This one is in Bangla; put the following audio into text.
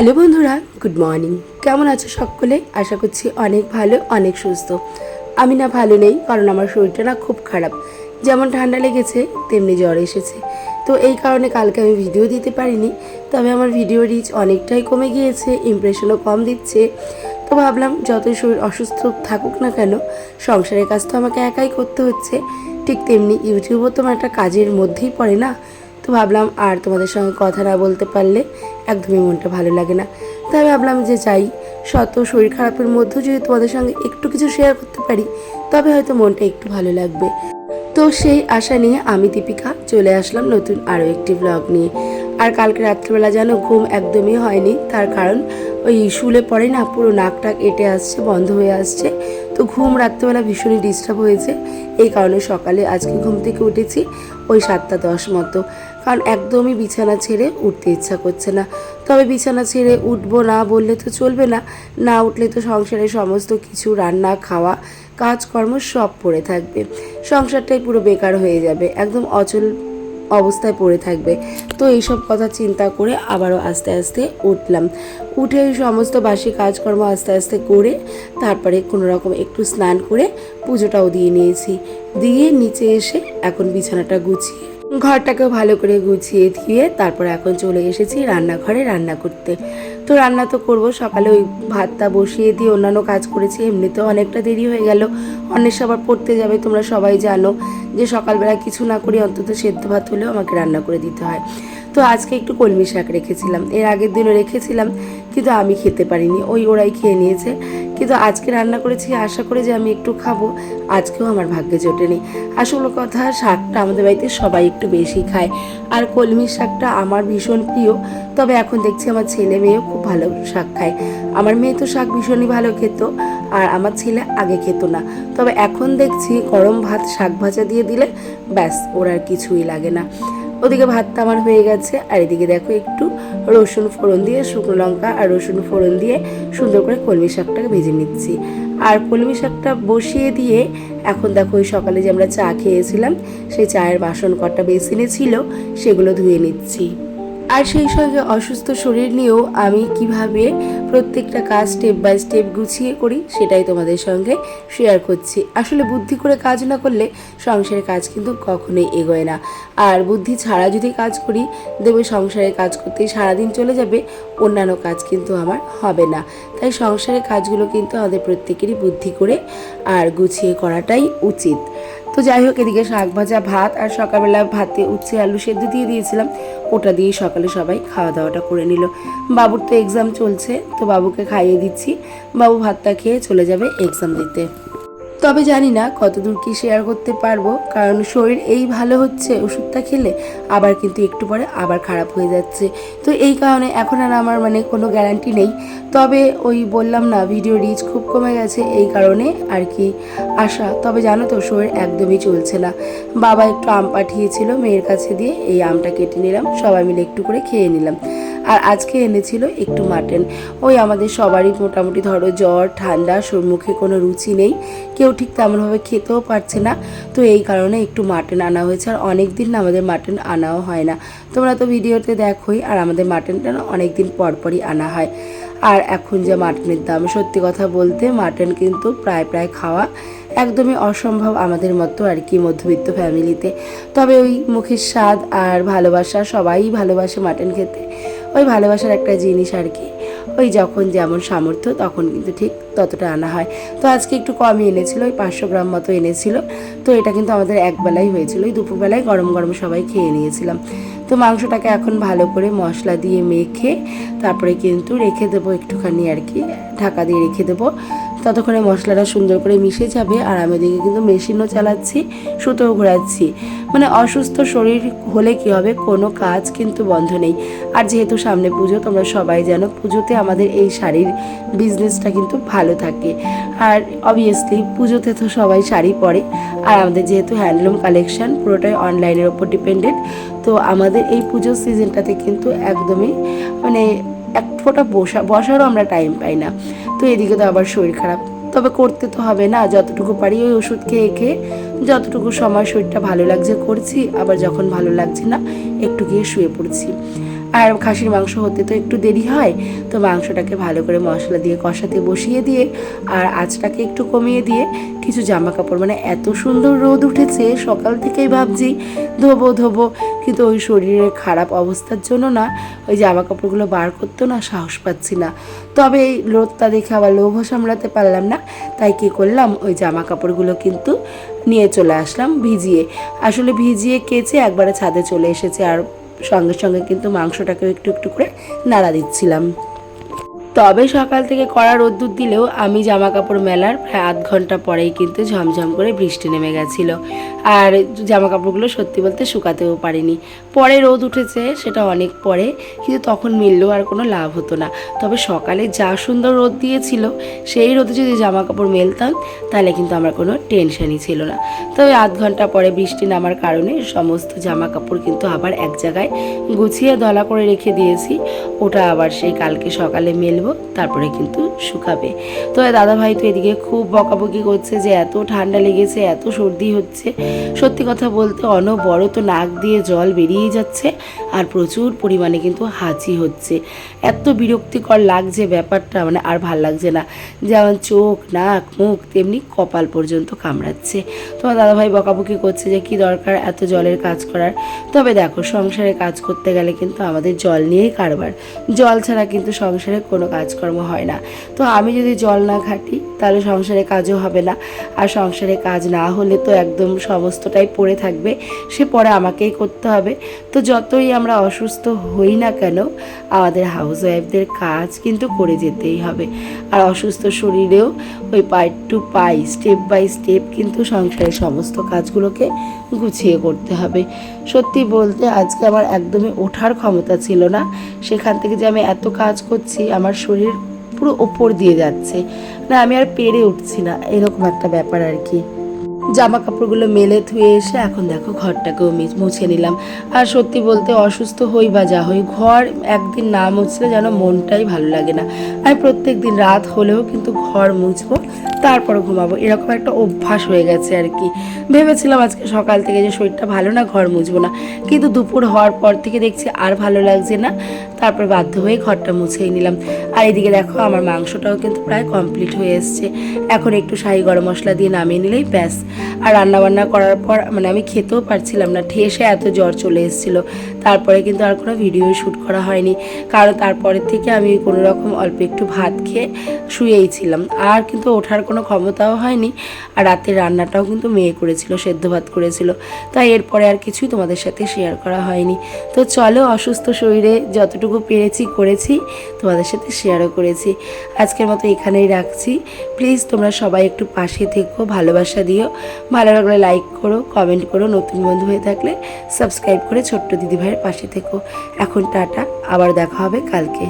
হ্যালো বন্ধুরা, গুড মর্নিং। কেমন আছো সকলে? আশা করছি অনেক ভালো, অনেক সুস্থ। আমি না ভালো নেই, কারণ আমার শরীরটা না খুব খারাপ। যেমন ঠান্ডা লেগেছে, তেমনি জ্বর এসেছে। তো এই কারণে কালকে আমি ভিডিও দিতে পারিনি, তবে আমার ভিডিও রিচ অনেকটাই কমে গিয়েছে ইমপ্রেশনও কম দিচ্ছে। তো ভাবলাম, যতই শরীর অসুস্থ থাকুক না কেন, সংসারের কাজ তো আমাকে একাই করতে হচ্ছে। ঠিক তেমনি ইউটিউবও তোমার একটা কাজের মধ্যেই পড়ে না তো ভাবলাম আর তোমাদের সঙ্গে কথা না বলতে পারলে একদমই মনটা ভালো লাগে না। তাই ভাবলাম যে চাই শত শরীর খারাপের মধ্যেও যদি তোমাদের সঙ্গে একটু কিছু শেয়ার করতে পারি, তবে হয়তো মনটা একটু ভালো লাগবে। তো সেই আশা নিয়ে আমি দীপিকা চলে আসলাম নতুন আরও একটি ব্লগ নিয়ে। আর কালকে রাত্রিবেলা যেন ঘুম একদমই হয়নি। তার কারণ ওই শুলে পরে না, পুরো নাক টাক এঁটে আসছে, বন্ধ হয়ে আসছে। তো ঘুম রাত্রিবেলা ভীষণই ডিস্টার্ব হয়েছে। এই কারণে সকালে আজকে ঘুম থেকে উঠেছি ওই সাতটা দশ মতো। কারণ একদমই বিছানা ছেড়ে উঠতে ইচ্ছা করছে না। তবে বিছানা ছেড়ে উঠবো না বললে তো চলবে না। না উঠলে তো সংসারের সমস্ত কিছু, রান্না, খাওয়া, কাজকর্ম সব পড়ে থাকবে। সংসারটাই পুরো বেকার হয়ে যাবে। একদম অচল অবস্থায় পড়ে থাকবে। তো এইসব কথা চিন্তা করে আবারও আস্তে আস্তে উঠলাম। উঠে সমস্ত বাসি কাজকর্ম আস্তে আস্তে করে তারপরে কোনো রকম একটু স্নান করে পুজোটাও দিয়ে নিয়েছি। দিয়ে নিচে এসে এখন বিছানাটা গুছিয়ে ঘরটাকেও ভালো করে গুছিয়ে দিয়ে তারপরে এখন চলে এসেছি রান্নাঘরে রান্না করতে। তো রান্না তো করব, সকালে ওই ভাতটা বসিয়ে দিয়ে অন্যান্য কাজ করেছি, এমনিতেও অনেকটা দেরি হয়ে গেল। অনেক সবার পড়তে যাবে, তোমরা সবাই জানো যে সকালবেলা কিছু না করে অন্তত সেদ্ধ ভাত হলেও আমাকে রান্না করে দিতে হয়। তো আজকে একটু কলমি শাক রেখেছিলাম, এর আগের দিনও রেখেছিলাম, কিন্তু আমি খেতে পারিনি, ওই ওরাই খেয়ে নিয়েছে। কিন্তু আজকে রান্না করেছি, আশা করে যে আমি একটু খাব। আজকেও আমার ভাগ্যে জোটেনি। আসল কথা, শাকটা আমাদের বাড়িতে সবাই একটু বেশি খায়। আর কলমি শাকটা আমার ভীষণ প্রিয়। তবে এখন দেখছি আমার ছেলে মেয়েও খুব ভালো শাক খায়। আমার মেয়ে তো শাক ভীষণই ভালো খেত, আর আমার ছেলে আগে খেত না। তবে এখন দেখছি গরম ভাত, শাক ভাজা দিয়ে দিলে ব্যাস, ওর আর কিছুই লাগে না। ওদিকে ভাতটা আমার হয়ে গেছে, আর এদিকে দেখো একটু রসুন ফোড়ন দিয়ে, শুকনো লঙ্কা আর রসুন ফোড়ন দিয়ে সুন্দর করে কলমি শাকটাকে ভেজে নিচ্ছি। আর কলমি শাকটা বসিয়ে দিয়ে এখন দেখো ওই সকালে যে আমরা চা খেয়েছিলাম, সেই চায়ের বাসন কটা বেসিনে ছিল, সেগুলো ধুয়ে নিচ্ছি। আর সেই সঙ্গে অসুস্থ শরীর নিয়েও আমি কীভাবে প্রত্যেকটা কাজ স্টেপ বাই স্টেপ গুছিয়ে করি, সেটাই তোমাদের সঙ্গে শেয়ার করছি। আসলে বুদ্ধি করে কাজ না করলে সংসারের কাজ কিন্তু কখনোই এগোয় না। আর বুদ্ধি ছাড়া যদি কাজ করি দেবে সংসারের কাজ করতেই সারাদিন চলে যাবে, অন্যান্য কাজ কিন্তু আমার হবে না। তাই সংসারের কাজগুলো কিন্তু আমাদের প্রত্যেকেরই বুদ্ধি করে আর গুছিয়ে করাটাই উচিত। তো যাই হোক, এদিকে শাক ভাজা, ভাত আর সকালবেলা ভাতে উচ্ছে আলু সেদ্ধ দিয়ে দিয়েছিলাম। ওটা দিয়ে সকালে সবাই খাওয়া দাওয়াটা করে নিল। বাবুর তো এক্সাম চলছে, তো বাবুকে খাইয়ে দিচ্ছি। বাবু ভাতটা খেয়ে চলে যাবে এক্সাম দিতে। তবে জানি না কতদূর কি শেয়ার করতে পারব, কারণ শরীর এই ভালো হচ্ছে, ওষুধটা খেলে আবার কিন্তু একটু পরে আবার খারাপ হয়ে যাচ্ছে। তো এই কারণে এখন আর আমার মানে কোনো গ্যারান্টি নেই। তবে ওই বললাম না ভিডিও রিচ খুব কমে গেছে, এই কারণে আর কি আশা। তবে জানো তো, শরীর একদমই চলছে না। বাবা একটু আম পাঠিয়েছিল, মেয়ের কাছে দিয়ে এই আমটা কেটে নিলাম, সবাই মিলে একটু করে খেয়ে নিলাম। আর আজকে এনেছিল একটু মাটন। ওই আমাদের সবারই মোটামুটি ধরো জ্বর, ঠান্ডা মুখে কোনো রুচি নেই। কেউ ঠিক তেমনভাবে খেতেও পারছে না। তো এই কারণে একটু মাটন আনা হয়েছে। আর অনেক দিন না আমাদের মাটন আনাও হয় না। তোমরা তো ভিডিওতে দেখোই, আর আমাদের মাটনটা না অনেক দিন পরপরই আনা হয়। আর এখন যে মাটনের দাম, সত্যি কথা বলতে মাটন কিন্তু প্রায় প্রায় খাওয়া একদমই অসম্ভব আমাদের মতো আর কি মধ্যবিত্ত ফ্যামিলিতে তবে ওই মুখের স্বাদ আর ভালোবাসা, সবাই ভালোবাসে মাটন খেতে। ওই ভালোবাসার একটা জিনিস আর কি। ওই যখন যেমন সামর্থ্য তখন কিন্তু ঠিক ততটা আনা হয়। তো আজকে একটু কমই এনেছিল, ওই পাঁচশো গ্রাম মতো এনেছিল। তো এটা কিন্তু আমাদের একবেলাই হয়েছিল। ওই দুপুরবেলায় গরম গরম সবাই খেয়ে নিয়েছিলাম। তো মাংসটাকে এখন ভালো করে মশলা দিয়ে মেখে তারপরে কিন্তু রেখে দেবো একটুখানি আর কি। ঢাকা দিয়ে রেখে দেবো। ততক্ষণে মশলাটা সুন্দর করে মিশে যাবে আর আমি ওদিকে কিন্তু মেশিনও চালাচ্ছি, সুতোও ঘোরাচ্ছি। মানে অসুস্থ শরীর হলে কি হবে, কোনো কাজ কিন্তু বন্ধ নেই। আর যেহেতু সামনে পুজো, তোমরা সবাই জানো পুজোতে আমাদের এই শাড়ির বিজনেসটা কিন্তু ভালো থাকে। আর অবভিয়াসলি পুজোতে তো সবাই শাড়ি পরে। আর আমাদের যেহেতু হ্যান্ডলুম কালেকশান পুরোটাই অনলাইনের ওপর ডিপেন্ডেন্ট তো আমাদের এই পুজোর সিজনটাতে কিন্তু একদমই মানে এক ফোঁটা বসা, বসারও আমরা টাইম পাই না। তো এদিকে তো আবার শরীর খারাপ। তবে করতে তো হবে না, যতটুকু পারি ওই ওষুধ খেয়ে খেয়ে, যতটুকু সময় শরীরটা ভালো লাগছে করছি, আবার যখন ভালো লাগছে না, একটু গিয়ে শুয়ে পড়ছি। আর খাসির মাংস হতে তো একটু দেরি হয়, তো মাংসটাকে ভালো করে মশলা দিয়ে কষাতে বসিয়ে দিয়ে আর আঁচটাকে একটু কমিয়ে দিয়ে কিছু জামা কাপড় মানে এত সুন্দর রোদ উঠেছে, সকাল থেকেই ভাবছি ধোবো ধোবো, কিন্তু ওই শরীরের খারাপ অবস্থার জন্য না, ওই জামা কাপড়গুলো বার করতেও না সাহস পাচ্ছি না। তবে এই রোদটা দেখে আবার লোভ সামলাতে পারলাম না, তাই কি করলাম, ওই জামা কাপড়গুলো কিন্তু নিয়ে চলে আসলাম ভিজিয়ে। আসলে ভিজিয়ে কেচে একবারে ছাদে চলে এসেছে, আর সঙ্গে সঙ্গে কিন্তু মাংসটাকে একটু একটু করে নাড়া দিচ্ছিলাম। তবে সকাল থেকে কড়া রোদ্দুর দিলেও আমি জামা কাপড় মেলার প্রায় আধ ঘণ্টা পরেই কিন্তু ঝমঝম করে বৃষ্টি নেমে গেছিল। আর জামা কাপড়গুলো সত্যি বলতে শুকাতেও পারিনি। পরে রোদ উঠেছে, সেটা অনেক পরে, কিন্তু তখন মিললেও আর কোনো লাভ হতো না। তবে সকালে যা সুন্দর রোদ দিয়েছিল, সেই রোদে যদি জামা কাপড় মেলতাম, তাহলে কিন্তু আমার কোনো টেনশনই ছিল না। তবে আধ ঘণ্টা পরে বৃষ্টি নামার কারণে সমস্ত জামা কাপড় কিন্তু আবার এক জায়গায় গুছিয়ে দলা করে রেখে দিয়েছি। ওটা আবার সেই কালকে সকালে মেলবো তারপরে কিন্তু শুকাবে। তো দাদা ভাই তো এদিকে খুব বকাবকি করছে যে এত ঠান্ডা লেগেছে, এত সর্দি হচ্ছে। সত্যি কথা বলতে অনবরত নাক দিয়ে জল বেরিয়ে যাচ্ছে আর প্রচুর পরিমাণে কিন্তু হাঁচি হচ্ছে। এত বিরক্তিকর লাগছে ব্যাপারটা মানে আর ভালো লাগছে না। যেমন চোখ, নাক, মুখ তেমনি কপাল পর্যন্ত কামড়াচ্ছে। তোমার দাদাভাই বকাবকি করছে যে কি দরকার এত জলের কাজ করার। তবে দেখো, সংসারে কাজ করতে গেলে কিন্তু আমাদের জল নিয়েই কারবার। জল ছাড়া কিন্তু সংসারে কোনো কাজকর্ম হয় না। তো আমি যদি জল না ঘাটি তাহলে সংসারে কাজও হবে না। আর সংসারে কাজ না হলে তো একদম সমস্তটাই পড়ে থাকবে, সে পরে আমাকেই করতে হবে। তো যতই আমরা অসুস্থ হই না কেন, আমাদের হাউস ওয়াইফদের কাজ কিন্তু করে যেতেই হবে। আর অসুস্থ শরীরেও ওই pai to pai step by step কিন্তু সংসারের সমস্ত কাজগুলোকে গুছিয়ে করতে হবে। সত্যি বলতে আজকে আমার একদমই ওঠার ক্ষমতা ছিল না। সেখান থেকে যে আমি এত কাজ করছি, আমার শরীর পুরো ওপর দিয়ে যাচ্ছে। না, আমি আর পেরে উঠছি না। এরকম একটা ব্যাপার আর কি। জামা কাপড়গুলো মেলে ধুয়ে এসে এখন দেখো ঘরটাকেও মুছে নিলাম। আর সত্যি বলতে অসুস্থ হই বা যা হই, ঘর একদিন না মুছলে যেন মনটাই ভালো লাগে না। আমি প্রত্যেক দিন রাত হলেও কিন্তু ঘর মুছবো, তারপর ঘুমাবো। এরকম একটা অভ্যাস হয়ে গেছে আর কি। ভেবেছিলাম আজকে সকাল থেকে যে শরীরটা ভালো না, ঘর মুছবো না। কিন্তু দুপুর হওয়ার পর থেকে দেখছি আর ভালো লাগছে না। তারপর বাধ্য হয়ে ঘরটা মুছেই নিলাম। আর এদিকে দেখো আমার মাংসটাও কিন্তু প্রায় কমপ্লিট হয়ে এসছে। এখন একটু শাহি গরম মশলা দিয়ে নামিয়ে নিলেই ব্যাস। আর রান্না বান্না করার পর মানে আমি খেতেও পারছিলাম না, ঠেসে এত জ্বর চলে এসেছিল। তারপরে কিন্তু আর কোনো ভিডিও শ্যুট করা হয়নি। কারণ তারপরের থেকে আমি কোনো রকম অল্প একটু ভাত খেয়ে শুয়েই ছিলাম। আর কিন্তু ওঠার কোনো ক্ষমতাও হয়নি। আর রাতের রান্নাটাও কিন্তু মেয়ে করেছিল, সেদ্ধ ভাত করেছিল। তাই এরপরে আর কিছুই তোমাদের সাথে শেয়ার করা হয়নি। তো চলো অসুস্থ শরীরে যতটুকু পেরেছি, করেছি, তোমাদের সাথে শেয়ারও করেছি। আজকের মতো এখানেই রাখছি। প্লিজ তোমরা সবাই একটু পাশে থেকো, ভালোবাসা দিও। ভালো লাগলে লাইক করো কমেন্ট করো, নতুন বন্ধু হয়ে থাকলে সাবস্ক্রাইব করে ছোট্ট দিদিভাইয়ের পাশে থেকো। এখন টাটা, আবার দেখা হবে কালকে।